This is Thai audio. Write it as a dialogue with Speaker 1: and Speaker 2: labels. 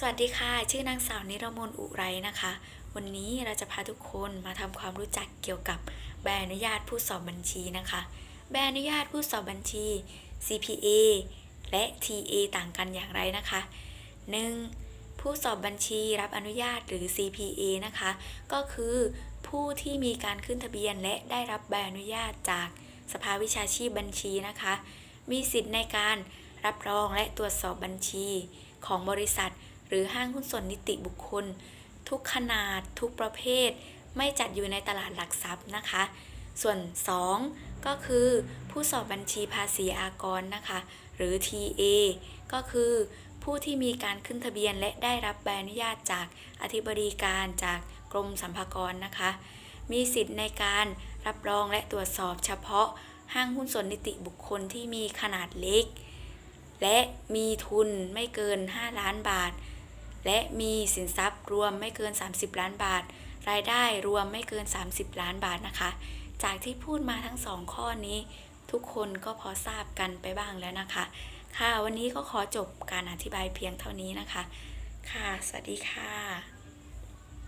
Speaker 1: สวัสดีค่ะ ชื่อนางสาวนิรมนอุไรนะคะ วันนี้เราจะพาทุกคนมาทำความรู้จักเกี่ยวกับใบอนุญาตผู้สอบบัญชีนะคะใบอนุญาตผู้สอบบัญชี CPA และ TA ต่างกันอย่างไรนะคะ 1. ผู้สอบบัญชีรับอนุญาตหรือ CPA นะคะ ก็คือผู้ที่มีการขึ้นทะเบียนและได้รับใบอนุญาตจากสภาวิชาชีพบัญชีนะคะ มีสิทธิ์ในการรับรองและตรวจสอบบัญชีของบริษัท หรือห้างหุ้นส่วนนิติบุคคล ทุกขนาดทุกประเภท ไม่จัดอยู่ในตลาดหลักทรัพย์นะคะ ส่วน 2 ก็คือผู้สอบบัญชีภาษีอากรนะคะ หรือ TA ก็คือผู้ที่มีการขึ้นทะเบียนและได้รับใบอนุญาตจากอธิบดีการจากกรมสรรพากรนะคะ มีสิทธิ์ในการรับรองและตรวจสอบเฉพาะห้างหุ้นส่วนนิติบุคคลที่มีขนาดเล็ก และมีทุนไม่เกิน 5 ล้านบาท และมีสินทรัพย์รวมไม่เกิน 30 ล้านบาท รายได้รวมไม่เกิน 30 ล้านบาทนะคะ จากที่พูดมาทั้งสองข้อนี้ ทุกคนก็พอทราบกันไปบ้างแล้วนะคะ ค่ะวันนี้ก็ขอจบการอธิบายเพียงเท่านี้นะคะ ค่ะ สวัสดีค่ะ